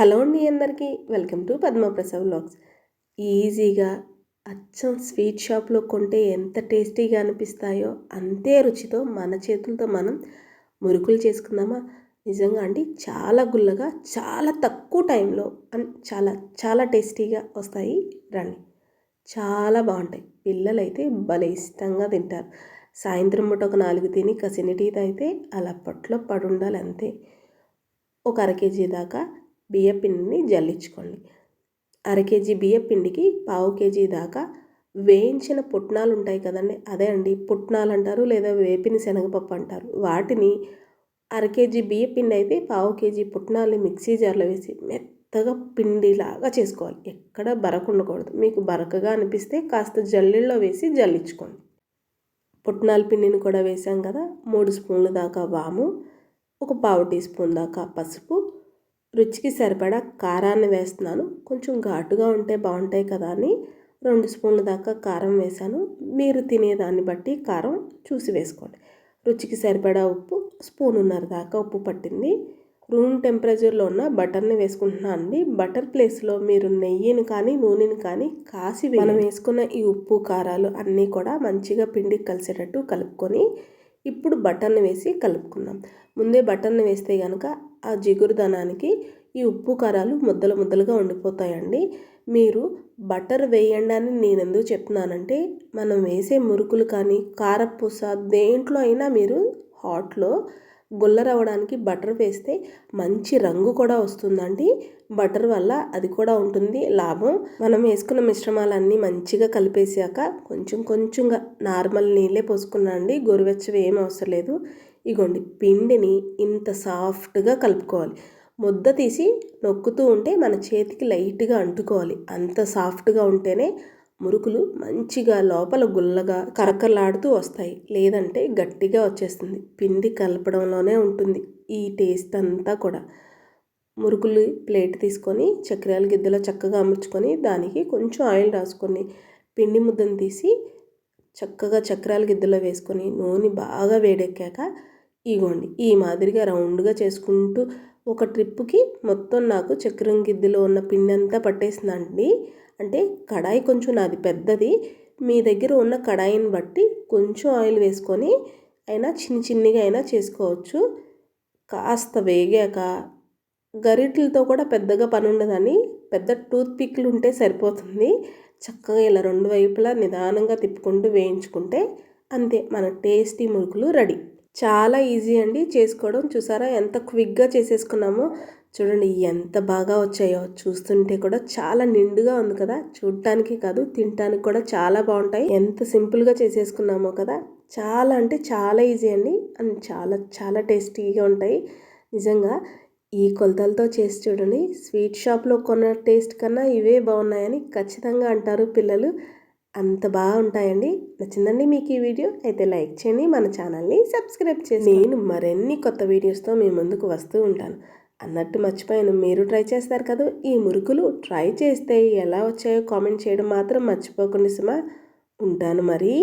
Hello అండి అందరికీ. Welcome to Padmaprasad vlogs. ఈజీగా అచ్చం స్వీట్ షాప్లో కొంటే ఎంత టేస్టీగా అనిపిస్తాయో అంతే రుచితో మన చేతులతో మనం మురుకులు చేసుకుందామా? నిజంగా అండి చాలా గుల్లగా చాలా తక్కువ టైంలో అండ్ చాలా చాలా టేస్టీగా వస్తాయి. రండి. చాలా బాగుంటాయి. పిల్లలైతే భలే ఇష్టంగా తింటారు. సాయంత్రం పూట ఒక నాలుగు తిని కసిని అయితే అలా పట్లో పడుండాలి అంతే. ఒక అర కేజీ దాకా బియ్యపిండిని జల్లించుకోండి. అర కేజీ బియ్యపిండికి పావు కేజీ దాకా వేయించిన పుట్నాలు ఉంటాయి కదండి అదే అండి పుట్నాలు అంటారు లేదా వేపిన శనగపప్పు అంటారు. వాటిని అర కేజీ బియ్యపిండి అయితే పావు కేజీ పుట్నాలు మిక్సీ జార్లో వేసి మెత్తగా పిండిలాగా చేసుకోవాలి. ఎక్కడ బరక ఉండకూడదు. మీకు బరకగా అనిపిస్తే కాస్త జల్లిల్లో వేసి జల్లించుకోండి. పుట్నాల పిండిని కూడా వేసాం కదా మూడు స్పూన్ల దాకా వాము ఒక పావు టీ స్పూన్ దాకా పసుపు రుచికి సరిపడా కారాన్ని వేస్తున్నాను. కొంచెం ఘాటుగా ఉంటే బాగుంటాయి కదా అని రెండు స్పూన్ల దాకా కారం వేసాను మీరు తినేదాన్ని బట్టి కారం చూసి వేసుకోండి. రుచికి సరిపడా ఉప్పు స్పూనున్నర దాకా ఉప్పు పట్టింది. రూమ్ టెంపరేచర్లో ఉన్న బటర్ని వేసుకుంటున్నాను అండి. బటర్ ప్లేస్లో మీరు నెయ్యిని కానీ నూనెని కానీ కాసి మనం వేసుకున్న ఈ ఉప్పు కారాలు అన్నీ కూడా మంచిగా పిండికి కలిసేటట్టు కలుపుకొని ఇప్పుడు బటర్ని వేసి కలుపుకుందాం. ముందే బటర్ని వేస్తే కనుక ఆ జిగురుదనానికి ఈ ఉప్పు కారాలు ముద్దలు ముద్దలుగా ఉండిపోతాయండి. మీరు బటర్ వేయండి అని నేను ఎందుకు చెప్తున్నానంటే మనం వేసే మురుకులు కానీ కారపూస దేంట్లో అయినా మీరు హాట్లో గుల్లరవ్వడానికి బటర్ వేస్తే మంచి రంగు కూడా వస్తుందండి. బటర్ వల్ల అది కూడా ఉంటుంది లాభం. మనం వేసుకున్న మిశ్రమాలన్నీ మంచిగా కలిపేసాక కొంచెం కొంచెంగా నార్మల్ నీళ్ళే పోసుకున్నా అండి గోరువెచ్చవి ఏం అవసరం లేదు. ఇగోండి పిండిని ఇంత సాఫ్ట్గా కలుపుకోవాలి. ముద్ద తీసి నొక్కుతూ ఉంటే మన చేతికి లైట్గా అంటుకోవాలి. అంత సాఫ్ట్గా ఉంటేనే మురుకులు మంచిగా లోపల గుల్లగా కరకరలాడుతూ వస్తాయి. లేదంటే గట్టిగా వచ్చేస్తుంది. పిండి కలపడంలోనే ఉంటుంది ఈ టేస్ట్ అంతా కూడా. మురుకులు ప్లేట్ తీసుకొని చక్రాల గిద్దెలో చక్కగా అమర్చుకొని దానికి కొంచెం ఆయిల్ రాసుకొని పిండి ముద్దను తీసి చక్కగా చక్రాల గిద్దెలో వేసుకొని నూనె బాగా వేడెక్కాక ఇగోండి. ఈ మాదిరిగా రౌండ్గా చేసుకుంటూ ఒక ట్రిప్కి మొత్తం నాకు చక్రం గిద్దెలో ఉన్న పిండి అంతా పట్టేసిందండి. అంటే కడాయి కొంచెం నాది పెద్దది మీ దగ్గర ఉన్న కడాయిని బట్టి కొంచెం ఆయిల్ వేసుకొని అయినా చిన్న చిన్నగా అయినా చేసుకోవచ్చు. కాస్త వేగాక గరిటలతో కూడా పెద్దగా పని ఉండదని పెద్ద టూత్ పిక్లు ఉంటే సరిపోతుంది. చక్కగా ఇలా రెండు వైపులా నిదానంగా తిప్పుకుంటూ వేయించుకుంటే అంతే మన టేస్టీ మురుకులు రెడీ. చాలా ఈజీ అండి చేసుకోవడం. చూసారా ఎంత క్విక్గా చేసేసుకున్నామో. చూడండి ఎంత బాగా వచ్చాయో. చూస్తుంటే కూడా చాలా నిండుగా ఉంది కదా. చూడటానికి కాదు తినటానికి కూడా చాలా బాగుంటాయి. ఎంత సింపుల్గా చేసేసుకున్నామో కదా. చాలా అంటే చాలా ఈజీ అండి. అండ్ చాలా చాలా టేస్టీగా ఉంటాయి. నిజంగా ఈ కొలతలతో చేసి చూడండి. స్వీట్ షాప్లో కొన్న టేస్ట్ కన్నా ఇవే బాగున్నాయని ఖచ్చితంగా అంటారు పిల్లలు. అంత బాగుంటాయండి. నచ్చిందండి మీకు ఈ వీడియో. అయితే లైక్ చేయండి మన ఛానల్ని సబ్స్క్రైబ్ చేసి నేను మరిన్ని కొత్త వీడియోస్తో మీ ముందుకు వస్తూ ఉంటాను. అన్నట్టు మర్చిపోయాను. మీరు ట్రై చేస్తారు కదా? ఈ మురుకులు ట్రై చేస్తే ఎలా వచ్చాయో కామెంట్ చేయడం మాత్రం మర్చిపోకుండా సుమా. ఉంటాను మరి.